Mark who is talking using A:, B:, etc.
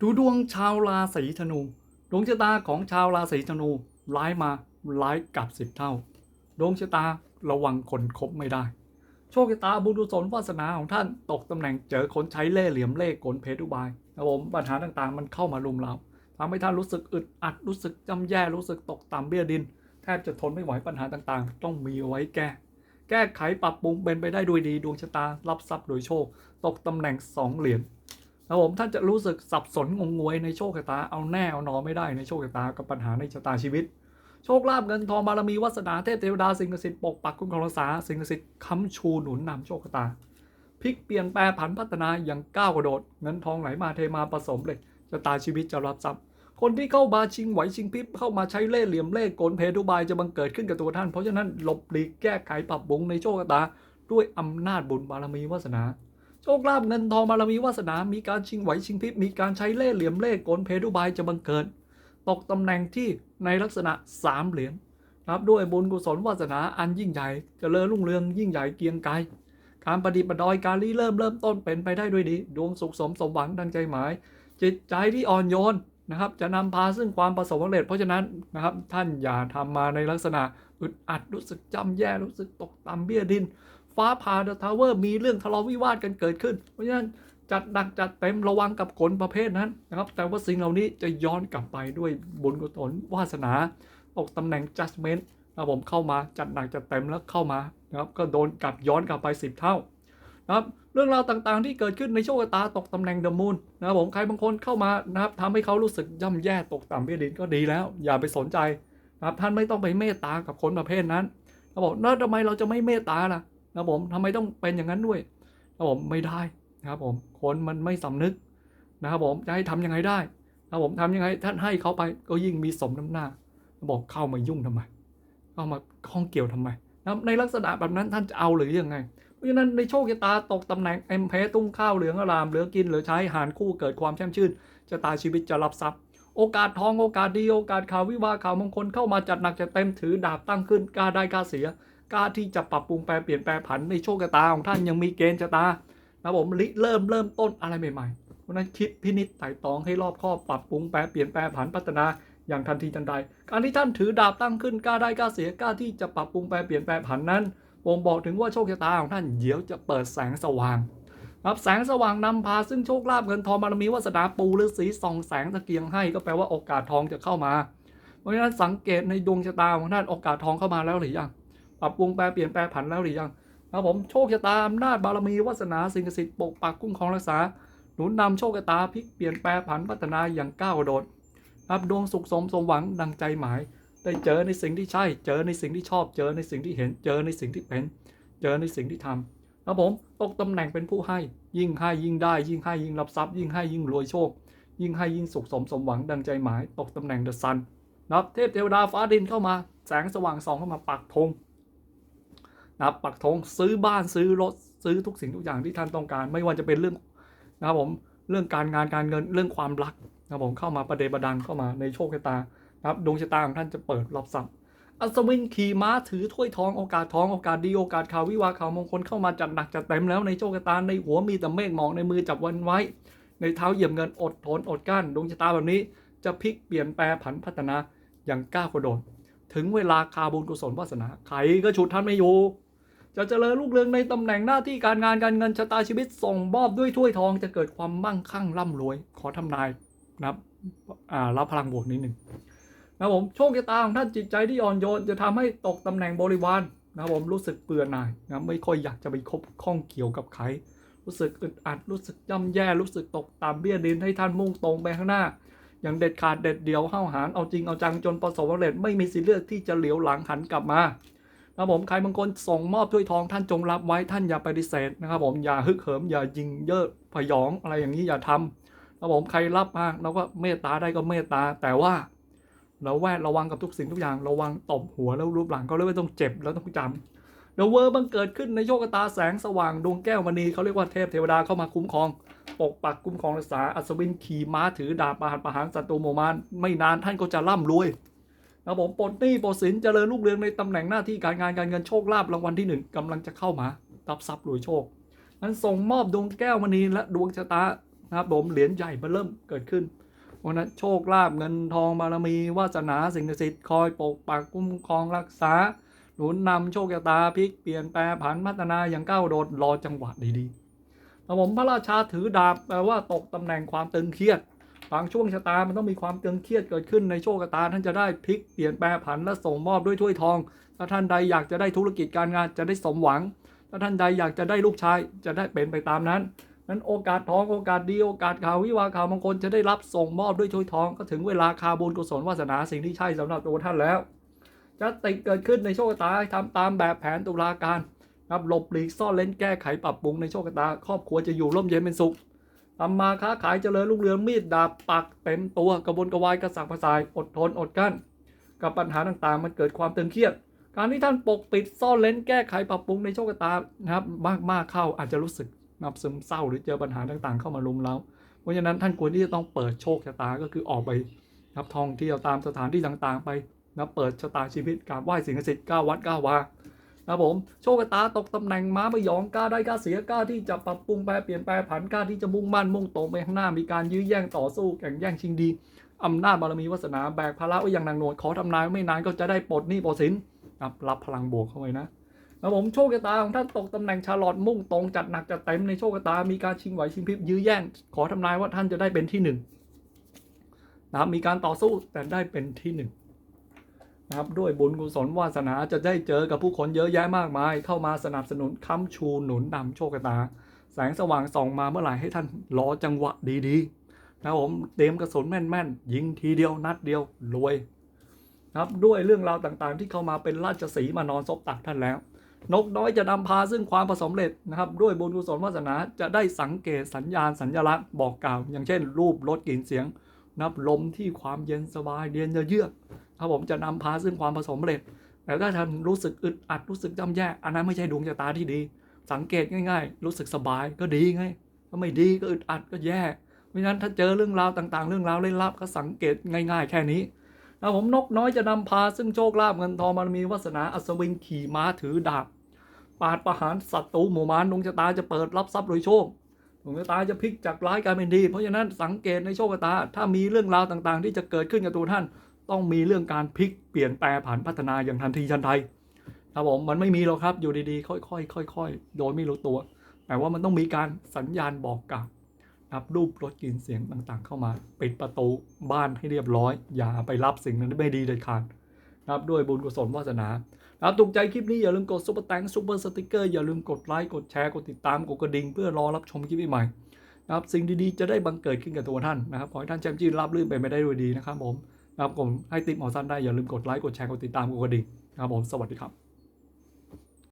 A: ดูดวงชาวราศีธนู ดวงชะตาของชาวราศีธนูร้ายมาร้ายกลับสิบเท่า ดวงชะตาระวังคนคบไม่ได้ โชคชะตาบุญกุศลวาสนาของท่านตกตำแหน่งเจอคนใช้เล่เหลี่ยมเล่กลเพทุบายนะผมปัญหาต่างๆ มันเข้ามารุมเราทำให้ท่านรู้สึกอึดอัดรู้สึกจำแย่รู้สึกตกต่ำเบี้ยดิน แทบจะทนไม่ไหวปัญหาต่างๆ ต้องมีไว้แก้ แก้ไขปรับปรุงเป็นไปได้ด้วยดีดวงชะตารับทรัพย์โดยโชค ตกตำแหน่งสองเหรียญ นะผมท่านจะรู้สึกสับสนงงงวยในโชคชะตาเอาแน่เอานอนไม่ได้ในโชคชะตากับปัญหาในชะตาชีวิต โชคลาภเงินทองบารมีวาสนาเทพเทวดาสิ่งศักดิ์สิทธิ์ปกปักคุ้มครองรักษาสิ่งศักดิ์สิทธิ์ค้ำชูหนุนนำโชคชะตาพลิกเปลี่ยนแปลผันพัฒนาอย่างก้าวกระโดดเงินทองไหลมาเทมาผสมเลยชะตาชีวิตจะรับทรัพย์คนที่เข้ามาชิงไหวชิงพริบเข้ามาใช้เล่ห์เหลี่ยมเล่ห์กลเพทุบายจะบังเกิดขึ้นกับตัวท่าน เพราะฉะนั้นหลบหลีกแก้ไขปรับปรุงในโชคชะตา ด้วยอำนาจบุญบารมีวาสนา โชคลาภเงินทองบารมีวาสนา มีการชิงไหวชิงพริบ มีการใช้เล่ห์เหลี่ยมเล่ห์กลเพทุบายจะบังเกิด ตกตำแหน่งที่ในลักษณะสามเหรียญนับด้วยบุญกุศลวาสนาอันยิ่งใหญ่จเจริญรุ่งเรืองยิ่งใหญ่เกียงไกรการประดิษฐ์ประดอยการริเริ่มเริ่มต้นเป็นไปได้ด้วยดี ดวงสุขสมสมหวังดังใจหมาย จิตใจที่อ่อนโยนนะครับ จะนำพาซึ่งความประสบความสำเร็จ เพราะฉะนั้นนะครับท่านอย่าทำมาในลักษณะอึดอัดรู้สึกจำแย่รู้สึกตกต่ำเบี้ยดิน ฟ้าผ่าเดอะทาวเวอร์มีเรื่องทะเลาะวิวาทกันเกิดขึ้น เพราะฉะนั้นจัดหนักจัดเต็มระวังกับคนประเภทนั้นนะครับ แต่ว่าสิ่งเหล่านี้จะย้อนกลับไปด้วยบุญกุศลวาสนาตกตำแหน่ง judgment นะผมเข้ามาจัดหนักจัดเต็มแล้วเข้ามานะครับก็โดนกลับย้อนกลับไป 10 เท่านะครับเรื่องราวต่างๆที่เกิดขึ้นในโชคชะตาตกตำแหน่งเดมูนนะครับผมใครบางคนเข้ามานะครับทำให้เขารู้สึกย่ำแย่ตกต่ำเบี้ยดินก็ดีแล้ว อย่าไปสนใจนะครับท่านไม่ต้องไปเมตตากับคนประเภทนั้นนะบอกแล้วทำไมเราจะไม่เมตตาล่ะ นะครับผมทำไมต้องเป็นอย่างนั้นด้วยนะครับผมไม่ได้นะครับผมคนมันไม่สำนึกนะครับผมจะให้ทำยังไงได้นะครับผมทำยังไงท่านให้เขาไปก็ยิ่งมีสมน้ำหน้า บอกเข้ามายุ่งทำไมเข้ามาข้องเกี่ยวทำไมนะในลักษณะแบบนั้นท่านจะเอาหรือยังไง เพราะฉะนั้นในโชคชะตาตกตำแหน่งเอ็มเพตุ้งข้าวเหลืองอารามเหลือกินเหลือใช้หารคู่เกิดความแช่มชื่นชะตาชีวิตจะรับทรัพย์ โอกาสทองโอกาสดีโอกาสข่าววิวาข่าวมงคลเข้ามาจัดหนักจัดเต็มถือดาบตั้งขึ้นกล้าได้กล้าเสีย กล้าที่จะปรับปรุงแปลเปลี่ยนแปลผันในโชคชะตาของท่านยังมีเกณฑ์ชะตานะผมริเริ่มเริ่มต้นอะไรใหม่ๆเพราะฉะนั้นคิดพินิจไต่ตองให้รอบคอบปรับปรุงแปลเปลี่ยนแปลผันพัฒนาอย่างทันทีทันใด การที่ท่านถือดาบตั้งขึ้นกล้าได้กล้าเสียกล้าที่จะปรับปรุงแปลเปลี่ยนแปลผันนั้นบ่งบอกถึงว่าโชคชะตาของท่านเดี๋ยวจะเปิดแสงสว่างครับแสงสว่างนำพาซึ่งโชคลาภเงินทองบารมีวาสนาปูฤาษีส่องแสงตะเกียงให้ก็แปลว่าโอกาสทองจะเข้ามา เพราะฉะนั้นสังเกตในดวงชะตาของท่านโอกาสทองเข้ามาแล้วหรือยัง ปรับปรุงแปลเปลี่ยนแปลผันแล้วหรือยังครับผมโชคชะตาอำนาจบารมีวาสนาสิ่งศักดิ์สิทธิ์ปกปักคุ้มครองรักษาหนุนนำโชคชะตาพลิกเปลี่ยนแปลผันพัฒนาอย่างก้าวกระโดดครับดวงสุขสมสมหวังดังใจหมาย ได้เจอในสิ่งที่ใช่ เจอในสิ่งที่ชอบ เจอในสิ่งที่เห็น เจอในสิ่งที่เป็น เจอในสิ่งที่ทำครับผมตกตำแหน่งเป็นผู้ให้ ยิ่งให้ยิ่งได้ ยิ่งให้ยิ่งรับทรัพย์ ยิ่งให้ยิ่งรวยโชค ยิ่งให้ยิ่งสุขสมสมหวังดังใจหมาย ตกตำแหน่งเดอะซันนะครับเทพเทวดาฟ้าดินเข้ามา แสงสว่างส่องเข้ามาปักธง นะครับปักธงซื้อบ้านซื้อรถซื้อทุกสิ่งทุกอย่างที่ท่านต้องการ ไม่ว่าจะเป็นเรื่องนะครับผมเรื่องการงานการเงินเรื่องความรักนะครับผมเข้ามาประเดประดังเข้ามาในโชคชะตานะครับดวงชะตาของท่านจะเปิดรับทรัพย์อัศวินขี่ม้าถือถ้วยทองโอกาสทองโอกาสดีโอกาสข่าววิวาข่าวมงคลเข้ามาจัดหนักจัดเต็มแล้วในโชคชะตาในหัวมีแต่เมฆหมอกในมือจับวันไว้ ในเท้าเหยียบเงินอดทนอดกั้นดวงชะตาแบบนี้จะพลิกเปลี่ยนแปลผันพัฒนาอย่างก้าวกระโดดถึงเวลาคาบุญกุศลวาสนาใครก็ฉุดท่านไม่อยู่ จะเจริญรุ่งเรืองในตำแหน่งหน้าที่การงานการเงินชะตาชีวิตส่งมอบด้วยถ้วยทองจะเกิดความมั่งคั่งร่ำรวย ขอทำนายนะครับอ่ารับพลังบวกนิดหนึ่งนะผมโชคชะตาของท่านจิตใจที่อ่อนโยนจะทำให้ตกตำแหน่งบริวารนะผมรู้สึกเบื่อหน่ายนะไม่ค่อยอยากจะไปคบข้องเกี่ยวกับใครรู้สึกอึดอัดรู้สึกย่ำแย่รู้สึกตกต่ำเบี้ยดินให้ท่านมุ่งตรงไปข้างหน้า อย่างเด็ดขาดเด็ดเดียวห้าวหาญเอาจริงเอาจังจนประสบความสำเร็จไม่มีสิทธิ์เลือกที่จะเหลียวหลังหันกลับมา นะครับผมใครบางคนส่งมอบถ้วยทองท่านจงรับไว้ท่านอย่าปฏิเสธนะครับผมอย่าฮึกเหิมอย่ายิงเยอะพยองอะไรอย่างนี้อย่าทำนะครับผมใครรับมาเราก็เมตตาได้ก็เมตตาแต่ว่าเราแวดระวังกับทุกสิ่งทุกอย่างระวังตบหัวแล้วรูปหลังก็เลยไม่ต้องเจ็บแล้วต้องจำเดอะเวอร์บังเกิดขึ้นในโชคตาแสงสว่างดวงแก้วมณีเขาเรียกว่าเทพเทวดาเข้ามาคุ้มครอง ปกปักคุ้มครองรักษาอัศวินขี่ม้าถือดาบประหารประหารศัตรูหมู่มารไม่นานท่านก็จะร่ำรวย นะครับผมปลดหนี้ปลดสินเจริญรุ่งเรืองในตำแหน่งหน้าที่การงานการเงินโชคลาภรางวัลที่หนึ่งกำลังจะเข้ามารับทรัพย์รวยโชคนั้นส่งมอบดวงแก้วมณีและดวงชะตานะครับผมเหรียญใหญ่มาเริ่มเกิดขึ้นวันนั้นโชคลาภเงินทองบารมีวาสนาสิ่งศักดิ์สิทธิ์คอยปกปักคุ้มครองรักษา หนุนนำโชคชะตาพลิกเปลี่ยนแปลผันพัฒนาอย่างก้าวโดดรอจังหวะดีๆครับผมพระราชาถือดาบแปลว่าตกตำแหน่งความตึงเครียด บางช่วงชะตามันต้องมีความตึงเครียดเกิดขึ้นในโชคชะตา ท่านจะได้พลิกเปลี่ยนแปลงผันและส่งมอบด้วยถ้วยทอง ถ้าท่านใดอยากจะได้ธุรกิจการงานจะได้สมหวัง ถ้าท่านใดอยากจะได้ลูกชายจะได้เป็นไปตามนั้นนั้นโอกาสทองโอกาสดีโอกาสข่าววิวาข่าวมงคลจะได้รับส่งมอบด้วยถ้วยทองก็ถึงเวลาคาบุญกุศลวาสนาสิ่งที่ใช่สำหรับตัวท่านแล้วจะติดเกิดขึ้นในโชคชะตาให้ทำตามแบบแผนตุลาการครับหลบหลีกซ่อนเล้นแก้ไขปรับปรุงในโชคชะตา ครอบครัวจะอยู่ร่มเย็นเป็นสุข ทำมาค้าขายเจริญรุ่งเรืองมีดดาบปักเต็มตัวกระบวนกระวายกระสับกระส่ายอดทนอดกั้น กับปัญหาต่างๆ มันเกิดความตึงเครียด การที่ท่านปกปิดซ่อนเลนแก้ไขปรับปรุงในโชคชะตานะครับมากๆเข้าอาจจะรู้สึกนับซึมเศร้าหรือเจอปัญหาต่างๆ เข้ามาลุมเร้าเพราะฉะนั้นท่านควรที่จะต้องเปิดโชคชะตาก็คือออกไปนับท่องเที่ยวตามสถานที่ต่างๆ ไปนะเปิดชะตาชีวิตกราบไหว้สิ่งศักดิ์สิทธิ์ก้าววัดก้าววา นะผมโชคชะตาตกตำแหน่งม้าไม่ยองกล้าได้กล้าเสียกล้าที่จะปรับปรุงแปลเปลี่ยนแปลผันกล้าที่จะมุ่งมั่นมุ่งตรงไปข้างหน้ามีการยื้อแย่งต่อสู้แข่งแย่งชิงดีอำนาจบารมีวาสนาแบกภาระไว้อย่างหนักหน่วงขอทำนายไม่นานก็จะได้ปลดหนี้ปลดสินครับรับพลังบวกเข้าไปนะครับผมโชคชะตาของท่านตกตำแหน่งชาลอตมุ่งตรงจัดหนักจัดเต็มในโชคชะตา มีการชิงไหวชิงพริบยื้อแย่ง ขอทำนายว่าท่านจะได้เป็นที่หนึ่งนะมีการต่อสู้แต่ได้เป็นที่หนึ่ง นะครับด้วยบุญกุศลวาสนาจะได้เจอกับผู้คนเยอะแยะมากมาย เข้ามาสนับสนุนค้ำชูหนุนนำโชคชะตา แสงสว่างส่องมาเมื่อไหร่ให้ท่านรอจังหวะดีๆนะครับผมเตรียมกระสุนแม่นๆ ยิงทีเดียวนัดเดียวรวยครับด้วยเรื่องราวต่างๆ ที่เข้ามาเป็นราชสีมานอนซบตักท่านแล้ว นกน้อยจะนำพาซึ่งความประสมเร็จนะครับ ด้วยบุญกุศลวาสนาจะได้สังเกตสัญญาณสัญลักษณ์บอกกล่าว อย่างเช่น รูปรสกลิ่นเสียงนับลมที่ความเย็นสบายเย็นเยือก ครับผมจะนำพาซึ่งความประสมเร็จแต่ถ้าท่านรู้สึกอึดอัดรู้สึกจำแย่อันนั้นไม่ใช่ดวงชะตาที่ดี สังเกตง่าย ๆ รู้สึกสบายก็ดีไงถ้าไม่ดีก็อึดอัดก็แย่เพราะฉะนั้นถ้าเจอเรื่องราวต่างๆ เรื่องราวเล่นลับก็สังเกตง่าย ๆ แค่นี้นะผมนกน้อยจะนำพาซึ่งโชคลาภเงินทองบารมีวาสนาอัศวินขี่ม้าถือดาบปาดประหารศัตรูหมู่มารดวงชะตาจะเปิดรับทรัพย์โดยโชคดวงชะตาจะพลิกจากร้ายกลายเป็นดี เพราะฉะนั้นสังเกตในโชคชะตา ถ้ามีเรื่องราวต่างๆ ที่จะเกิดขึ้นกับตัวท่าน ต้องมีเรื่องการพลิกเปลี่ยนแปลผันพัฒนาอย่างทันทีทันใดครับผมมันไม่มีหรอกครับอยู่ดีๆ ค่อยๆค่อยๆโดยไม่รู้ตัวแต่ว่ามันต้องมีการสัญญาณบอกกล่าวรับรูปรสกลิ่นเสียงต่างๆ เข้ามา ปิดประตูบ้านให้เรียบร้อย อย่าไปรับสิ่งนั้นไม่ดีเด็ดขาดนะครับด้วยบุญกุศลวาสนาครับถูกใจคลิปนี้อย่าลืมกดซุปเปอร์แตงซุปเปอร์สติกเกอร์อย่าลืมกดไลค์กดแชร์กดติดตามกดกระดิ่งเพื่อรอรับชมคลิปใหม่นะครับสิ่งดีๆจะได้บังเกิดขึ้นกับตัวท่านนะครับขอให้ท่านแชมป์จีนรับลื่นไปไม่ได้ด้วยดีนะครับผม นะครับผมให้ติปหมอสั้นได้อย่าลืมกดไลค์กดแชร์กดติดตามกดกระดิ่งนะครับผมสวัสดีครับ